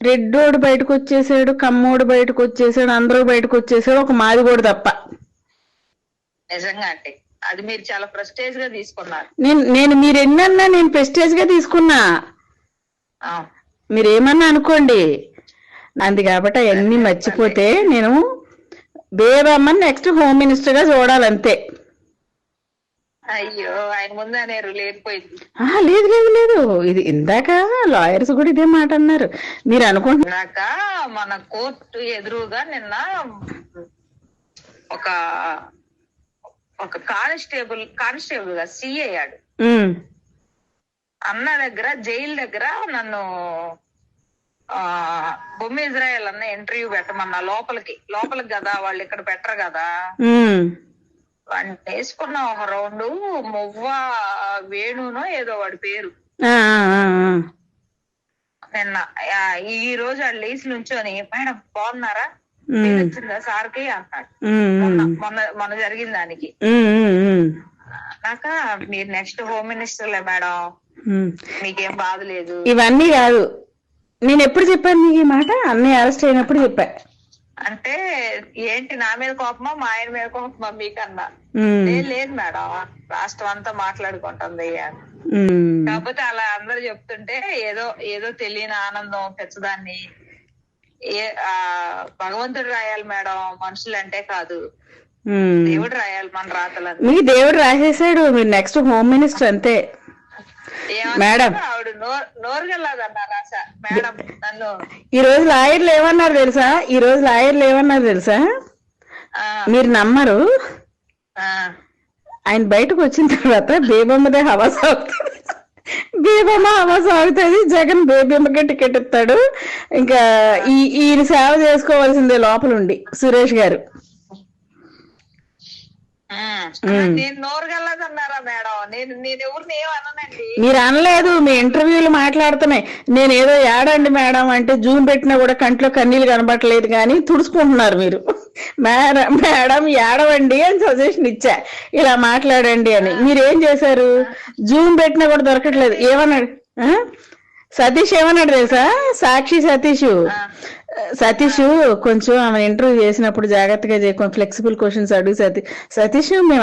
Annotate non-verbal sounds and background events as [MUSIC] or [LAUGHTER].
రెడ్డోడు బయటకు వచ్చేసాడు కమ్మోడు బయటకు వచ్చేసాడు అందరూ బయటకు వచ్చేసాడు ఒక మాదిగోడు తప్ప. నిజంగా అంటే అది మీరు చాలా ప్రెస్టేజ్గా తీసుకున్నారు. నేను నేను మీరు ఎన్నన్నా నేను ప్రెస్టేజ్గా తీసుకున్నా. మీరు ఏమన్నా అనుకోండి. అంది కాబట్టి అవన్నీ [LAUGHS] మర్చిపోతే నేను బేబమ్మని నెక్స్ట్ హోమ్ మినిస్టర్గా చూడాలంతే. అయ్యో ఆయన ముందు అనేరు లేకపోయింది లేదు లేదు లేదు. ఇది ఇందాక లాయర్స్ కూడా ఇదే మాట అన్నారు. మీరు అనుకుంటున్నారు నాక మన కోర్టు ఎదురుగా నిన్న ఒక ఒక కానిస్టేబుల్ కానిస్టేబుల్గా సి అయ్యాడు. అన్న దగ్గర జైలు దగ్గర నన్ను ఆ బొమ్మ ఇజ్రాయల్ అన్న ఇంటర్వ్యూ పెట్టమన్నా లోపలికి. లోపలికి కదా వాళ్ళు ఇక్కడ పెట్టరు కదా. వేసుకున్న ఒక రౌండ్ మువ్వ వేణునో ఏదో వాడి పేరు. ఆ, ఆ, ఆ, ఆ. నిన్న ఆ, ఈ రోజు వాళ్ళు లేచి నుంచొని మేడం బాగున్నారా? వచ్చిందా సార్కి? అన్నాడు మొన్న మొన్న జరిగిన దానికి. నాక మీరు నెక్స్ట్ హోమ్ మినిస్టర్లే మేడం. మీకేం బాధ లేదు ఇవన్నీ కాదు. నేను ఎప్పుడు చెప్పాను నీకు ఈ మాట? అన్నయ్య అరెస్ట్ అయినప్పుడు చెప్పా. అంటే ఏంటి నా మీద కోపమా? మా ఆయన మీద కోపమా? మీకన్నా. లేదు లేదు మేడం. రాష్ట్రం అంతా మాట్లాడుకుంటుంది అని. కాకపోతే అలా అందరు చెప్తుంటే ఏదో ఏదో తెలియని ఆనందం పెచ్చదాన్ని ఏ భగవంతుడు రాయాలి మేడం. మనుషులు అంటే కాదు. దేవుడు రాయాలి మన రాతలని మీ దేవుడు రాసేసాడు. మీరు నెక్స్ట్ హోమ్ మినిస్టర్ అంతే. మేడం. ఈ రోజు లాయర్లు ఏమన్నారు తెలుసా? ఈ రోజు లాయర్లు ఏమన్నారు తెలుసా? మీరు నమ్మరు. ఆ. ఆయన బయటకు వచ్చిన తర్వాత బేబమ్మదే హవా సాగుతుంది. బేబమ్మ హవా సాగుతుంది. జగన్ బేబమ్మకే టికెట్ ఇస్తాడు. ఇంకా ఈ ఈయన సేవ చేసుకోవాల్సిందే లోపల ఉండి సురేష్ గారు. నేను నోరుగల్లదన్నారా మేడం? నేను నేను ఎవరిని ఏమన్నానండి మీరు అనలేదు మీ ఇంటర్వ్యూలు మాట్లాడుతున్నాయి. నేను ఏదో ఏడండి మేడం అంటే జూమ్ పెట్టినా కూడా కంట్లో కన్నీళ్ళు కనబట్టలేదు కానీ తుడుచుకుంటున్నారు మీరు. మేడం మేడం ఏడవండి అని సజెషన్ ఇచ్చా. ఇలా మాట్లాడండి అని. మీరు ఏం చేశారు జూమ్ పెట్టినా కూడా దొరకట్లేదు. ఏమన్నాడు? సతీష్ ఏమన్నాడు తెలుసా? సాక్షి సతీష్. సతీష్ కొంచెం ఆమె ఇంటర్వ్యూ చేసినప్పుడు జాగ్రత్తగా చేయ ఫ్లెక్సిబుల్ క్వశ్చన్స్ అడుగు సతీష్ సతీష్ మేము